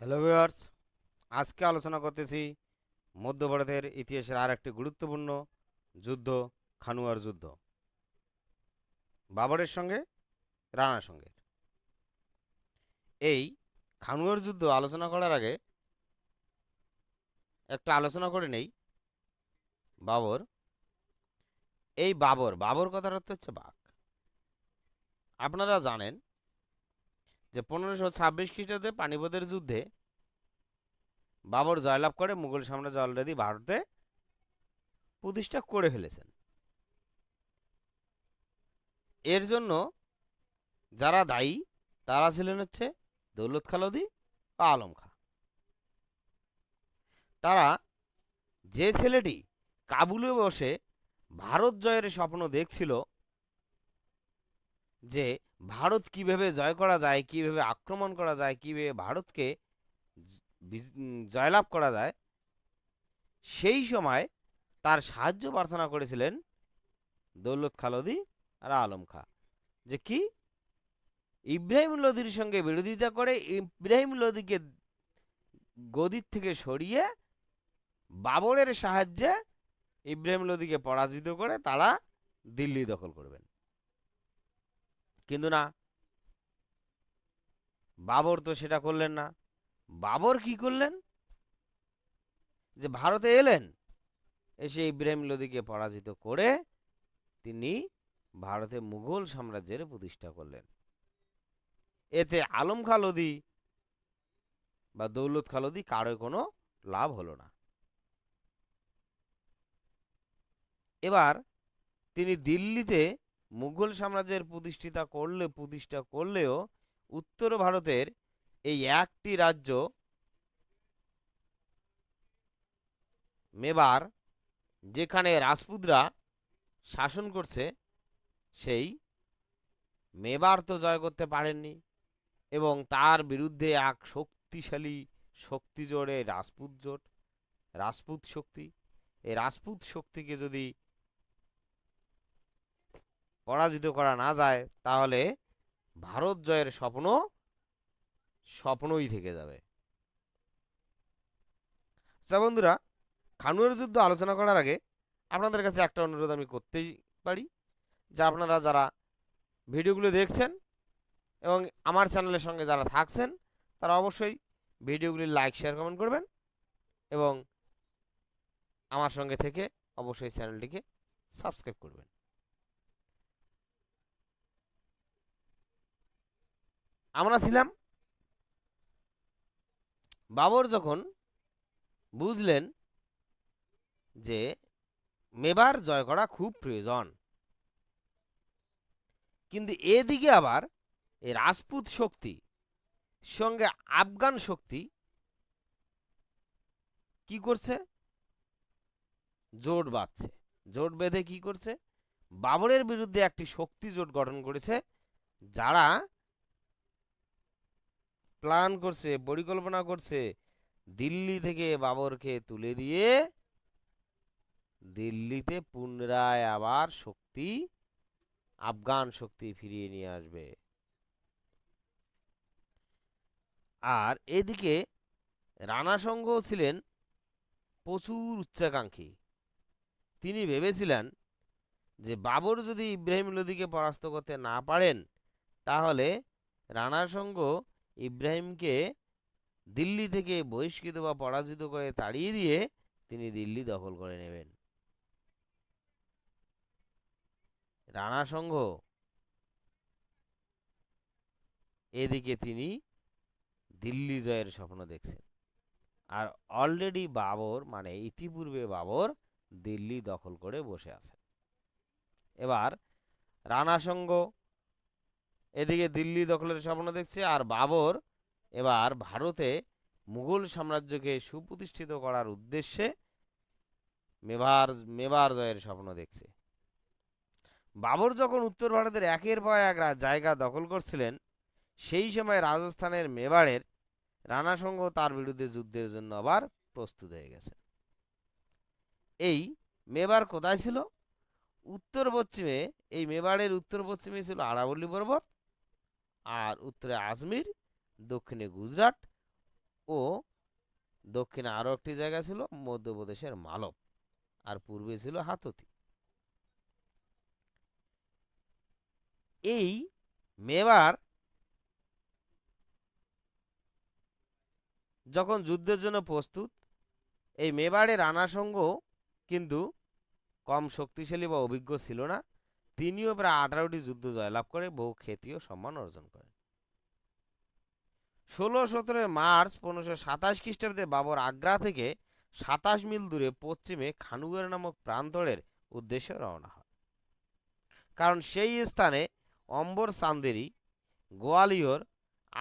Hello viewers আজকে আলোচনা করতেছি মধ্য ভারতের ইতিহাসের আর একটি গুরুত্বপূর্ণ যুদ্ধ, খানুয়ার যুদ্ধ। বাবরের সঙ্গে, রানার সঙ্গে। এই খানুয়ার যুদ্ধ আলোচনা করার আগে একটা আলোচনা করে নেই। বাবর, এই বাবর বাবর অর্থ হচ্ছে বাঘ। আপনারা জানেন যে পনেরোশো ছাব্বিশ খ্রিস্টাব্দে পানিপথের যুদ্ধে বাবর জয়লাভ করে মুঘল সাম্রাজ্য অলরেডি ভারতে প্রতিষ্ঠা করে ফেলেছেন। এর জন্য যারা দায়ী, তারা ছিলেন হচ্ছে দৌলত খালদি বা আলম খা। তারা যে ছেলেটি কাবুলে বসে ভারত জয়ের স্বপ্ন দেখছিল যে ভারত কীভাবে জয় করা যায়, কীভাবে আক্রমণ করা যায়, কীভাবে ভারতকে জয়লাভ করা যায়, সেই সময় তার সাহায্য প্রার্থনা করেছিলেন দৌলত খালদি আর আলম খা। যে কি? ইব্রাহিম লোদির সঙ্গে বিরোধিতা করে ইব্রাহিম লোদিকে গদির থেকে সরিয়ে বাবরের সাহায্যে ইব্রাহিম লোদিকে পরাজিত করে তারা দিল্লি দখল করবেন। কিন্তু না। বাবর তো সেটা করলেন না। বাবর কি করলেন? যে ভারতে এলেন, এসে ইব্রাহিম লোদিকে পরাজিত করে তিনি ভারতে মুঘল সাম্রাজ্যের প্রতিষ্ঠা করলেন। এতে আলম খা লোদি বা দৌলত খা লোদি কারও কোনো লাভ হলো না। এবার তিনি দিল্লিতে মুঘল সাম্রাজ্যের প্রতিষ্ঠিতা করলে, প্রতিষ্ঠা করলেও উত্তর ভারতের এই একটি রাজ্য মেবার, যেখানে রাজপুতরা শাসন করছে, সেই মেবার তো জয় করতে পারেননি এবং তার বিরুদ্ধে এক শক্তিশালী শক্তি জোড়ে রাজপুত জোট, রাজপুত শক্তি। এই রাজপুত শক্তিকে যদি পরাজিত করা না যায়, তাহলে ভারত জয়ের স্বপ্ন স্বপ্নই থেকে যাবে। আচ্ছা বন্ধুরা, খানুয়ার যুদ্ধ আলোচনা করার আগে আপনাদের কাছে একটা অনুরোধ আমি করতেই পারি, যে আপনারা যারা ভিডিওগুলো দেখছেন এবং আমার চ্যানেলের সঙ্গে যারা থাকছেন, তারা অবশ্যই ভিডিওগুলি লাইক, শেয়ার, কমেন্ট করবেন এবং আমার সঙ্গে থেকে অবশ্যই চ্যানেলটিকে সাবস্ক্রাইব করবেন। আমরা ছিলাম। বাবর যখন বুঝলেন যে মেবার জয় করা খুব প্রয়োজন, কিন্তু এদিকে আবার এই রাজপুত শক্তি, সঙ্গে আফগান শক্তি কি করছে? জোট বাঁধছে। জোট বেঁধে কি করছে? বাবরের বিরুদ্ধে একটি শক্তি জোট গঠন করেছে, যারা প্ল্যান করছে, পরিকল্পনা করছে, দিল্লি থেকে বাবরকে তুলে দিয়ে দিল্লিতে পুনরায় আবার শক্তি, আফগান শক্তি ফিরিয়ে নিয়ে আসবে। আর এদিকে রানা সংঘ ছিলেন প্রচুর উচ্চাকাঙ্ক্ষী। তিনি ভেবেছিলেন যে বাবর যদি ইব্রাহিম লোদিকে পরাস্ত করতে না পারেন, তাহলে রানা সংঘ ইব্রাহিমকে দিল্লি থেকে বহিষ্কৃত বা পরাজিত করে তাড়িয়ে দিয়ে তিনি দিল্লি দখল করে নেবেন। রানা সংঘ এদিকে তিনি দিল্লি জয়ের স্বপ্ন দেখছেন। আর অলরেডি বাবর মানে ইতিপূর্বে বাবর, দিল্লি দখল করে বসে আছেন। এবার রানা সংঘ এদিকে দিল্লি দখলের স্বপ্ন দেখছে আর বাবর এবার ভারতে মুঘল সাম্রাজ্যকে সুপ্রতিষ্ঠিত করার উদ্দেশ্যে মেবার মেবার জয়ের স্বপ্ন দেখছে। বাবর যখন উত্তর ভারতের একের পর এক জায়গা দখল করছিলেন, সেই সময় রাজস্থানের মেবারের রানা সংঘ তার বিরুদ্ধে যুদ্ধের জন্য আবার প্রস্তুত হয়ে গেছে। এই মেবার কোথায় ছিল? উত্তর পশ্চিমে, এই মেবারের উত্তর পশ্চিমে ছিল আরাবল্লী পর্বত আর উত্তরে আজমির, দক্ষিণে গুজরাট ও দক্ষিণে আরও একটি জায়গা ছিল মধ্যপ্রদেশের মালব আর পূর্বে ছিল হাততি এই মেবার যখন যুদ্ধের জন্য প্রস্তুত, এই মেবাড়ের রানাসঙ্গ কিন্তু কম শক্তিশালী বা অভিজ্ঞ ছিল না। তিনিও প্রায় আঠারোটি যুদ্ধ জয়লাভ করে, বহু খ্যাতি ও সম্মান অর্জন করেন। ষোলো সতেরোই মার্চ পনেরোশো সাতাশ খ্রিস্টাব্দে বাবর আগ্রা থেকে সাতাশ মিল দূরে পশ্চিমে খানুগর নামক প্রান্তরের উদ্দেশ্যে রওনা হয়। কারণ সেই স্থানে অম্বর সান্দেরি, গোয়ালিয়র,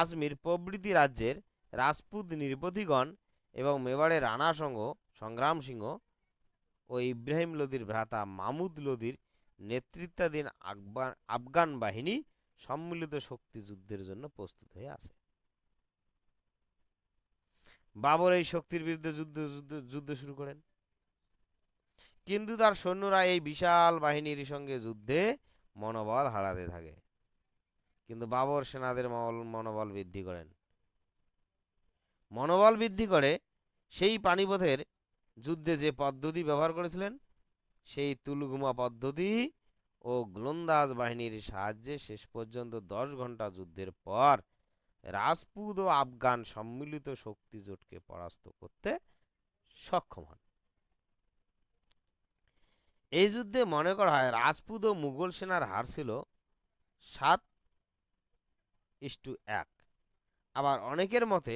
আজমির প্রভৃতি রাজ্যের রাজপুত নির্পতিগণ এবং মেবাড়ের রানা সংঘ, সংগ্রাম সিংহ ও ইব্রাহিম লোদির ভ্রাতা মামুদ লোদির নেতৃত্বাধীন আফগান আফগান বাহিনী সম্মিলিত শক্তি যুদ্ধের জন্য প্রস্তুত হয়ে আছে। বাবর এই শক্তির বিরুদ্ধে যুদ্ধ যুদ্ধ যুদ্ধ শুরু করেন। কিন্তু তার সৈন্যরা এই বিশাল বাহিনীর সঙ্গে যুদ্ধে মনোবল হারাতে থাকে। কিন্তু বাবর সেনাদের মনোবল- মনোবল বৃদ্ধি করেন। মনোবল বৃদ্ধি করে সেই পানিপথের যুদ্ধে যে পদ্ধতি ব্যবহার করেছিলেন সেই তুলগুমা পদ্ধতি ও গোলন্দাজ বাহিনীর সাহায্যে শেষ পর্যন্ত দশ ঘণ্টা যুদ্ধের পর রাজপুত ও আফগান সম্মিলিত শক্তি জোটকে পরাস্ত করতে সক্ষম হন। এই যুদ্ধে মনে করা হয় রাজপুত ও মুঘল সেনার হার ছিল সাত ইস্টু এক। আবার অনেকের মতে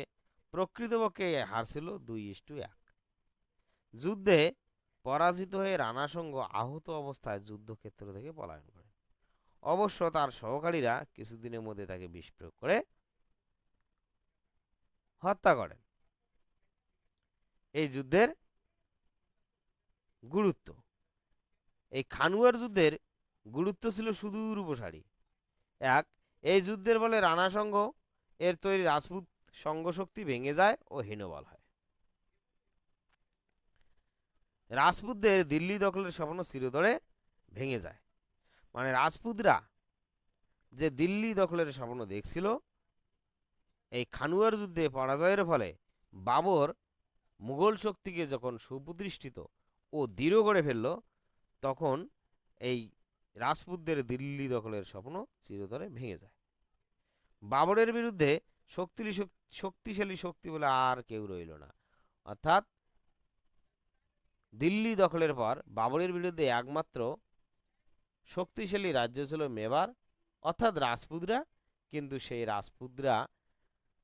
প্রকৃতপক্ষে হার ছিল দুই ইস্টু এক। যুদ্ধে পরাজিত হয়ে রানাসঙ্গ আহত অবস্থায় যুদ্ধক্ষেত্র থেকে পলায়ন করেন অবশ্য তার সহকারীরা কিছুদিনের মধ্যে তাকে বিষ প্রয়োগ করে হত্যা করেন। এই যুদ্ধের গুরুত্ব। এই খানুয়ার যুদ্ধের গুরুত্ব ছিল সুদূর উপসারী। এক, এই যুদ্ধের বলে রানা এর তৈরি রাজপুত সংঘশক্তি ভেঙে যায় ও হীনবল হয়। রাজপুতদের দিল্লি দখলের স্বপ্ন চিরতরে ভেঙে যায়। মানে রাজপুতরা যে দিল্লি দখলের স্বপ্ন দেখছিল, এই খানুয়ার যুদ্ধে পরাজয়ের ফলে বাবর মুঘল শক্তিকে যখন সুপ্রতিষ্ঠিত ও দৃঢ় করে ফেলল, তখন এই রাজপুতদের দিল্লি দখলের স্বপ্ন চিরতরে ভেঙে যায়। বাবরের বিরুদ্ধে শক্তিশালী শক্তিশালী শক্তি বলে আর কেউ রইল না। অর্থাৎ দিল্লি দখলের পর বাবরের বিরুদ্ধে একমাত্র শক্তিশালী রাজ্য ছিল মেবার, অর্থাৎ রাজপুতরা। কিন্তু সেই রাজপুতরা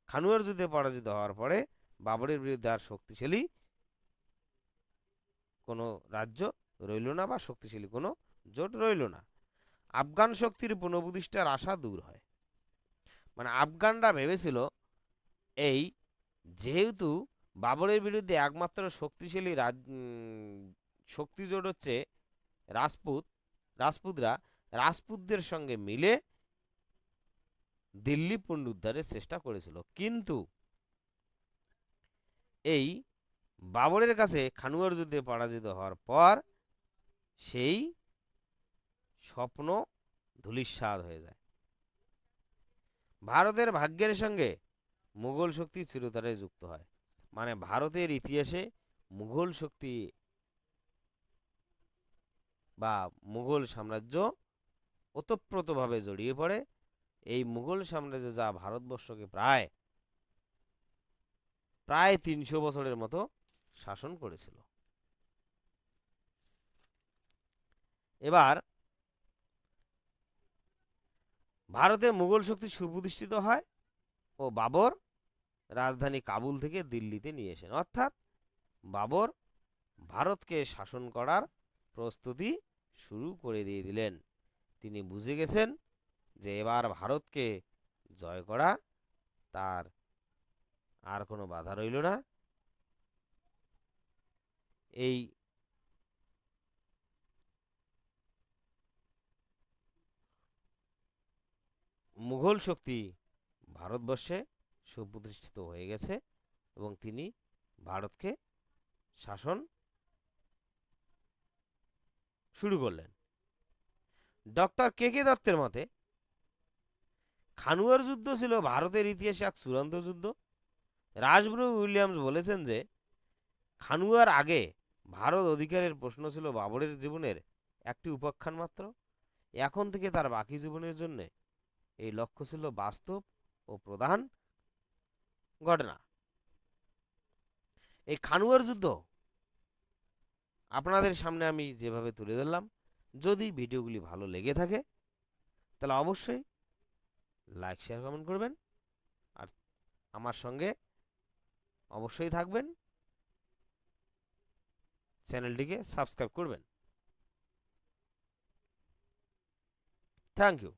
খানুয়ার যুদ্ধে পরাজিত হওয়ার পরে বাবরের বিরুদ্ধে আর শক্তিশালী কোনো রাজ্য রইল না বা শক্তিশালী কোনো জোট রইল না। আফগান শক্তির পুনঃপ্রতিষ্ঠার আশা দূর হয়। মানে আফগানরা ভেবেছিল, এই যেহেতু বাবরের বিরুদ্ধে একমাত্র শক্তিশালী রাজ উম, শক্তি জোট হচ্ছে রাজপুত রাজপুতরা। রাজপুতদের সঙ্গে মিলে দিল্লি পুনরুদ্ধারের চেষ্টা করেছিল। কিন্তু এই বাবরের কাছে খানুয়ার যুদ্ধে পরাজিত হওয়ার পর সেই স্বপ্ন ধূলিস্বাদ হয়ে যায়। ভারতের ভাগ্যের সঙ্গে মুঘল শক্তি চিরতরে যুক্ত হয়। মানে ভারতের ইতিহাসে মুঘল শক্তি বা মুঘল সাম্রাজ্য ওতপ্রোতভাবে জড়িয়ে পড়ে। এই মুঘল সাম্রাজ্য যা ভারতবর্ষকে প্রায় প্রায় তিনশো বছরের মতো শাসন করেছিল। এবার ভারতে মুঘল শক্তি সুপ্রতিষ্ঠিত হয় ও বাবর রাজধানী কাবুল থেকে দিল্লিতে নিয়ে আসেন অর্থাৎ বাবর ভারতকে শাসন করার প্রস্তুতি শুরু করে দিয়ে দিলেন। তিনি বুঝে গেছেন যে এবার ভারতকে জয় করা তার আর কোনো বাধা রইল না। এই মুঘল শক্তি ভারতবর্ষে সুপ্রতিষ্ঠিত হয়ে গেছে এবং তিনি ভারতকে শাসন শুরু করলেন। ডক্টর কে কে দত্তের মতে, খানুয়ার যুদ্ধ ছিল ভারতের ইতিহাসে এক চূড়ান্ত যুদ্ধ। রাজব্রু উইলিয়ামস বলেছেন যে, খানুয়ার আগে ভারত অধিকারের প্রশ্ন ছিল বাবরের জীবনের একটি উপাখ্যান মাত্র। এখন থেকে তার বাকি জীবনের জন্য এই লক্ষ্য ছিল বাস্তব ও প্রধান ঘটনা। এই খানুয়ার যুদ্ধ, আপনাদের সামনে আমি যেভাবে তুলে ধরলাম, যদি ভিডিওগুলি ভালো লেগে থাকে, তাহলে অবশ্যই লাইক শেয়ার কমেন্ট করবেন। আর আমার সঙ্গে অবশ্যই থাকবেন। চ্যানেলটিকে সাবস্ক্রাইব করবেন। Thank you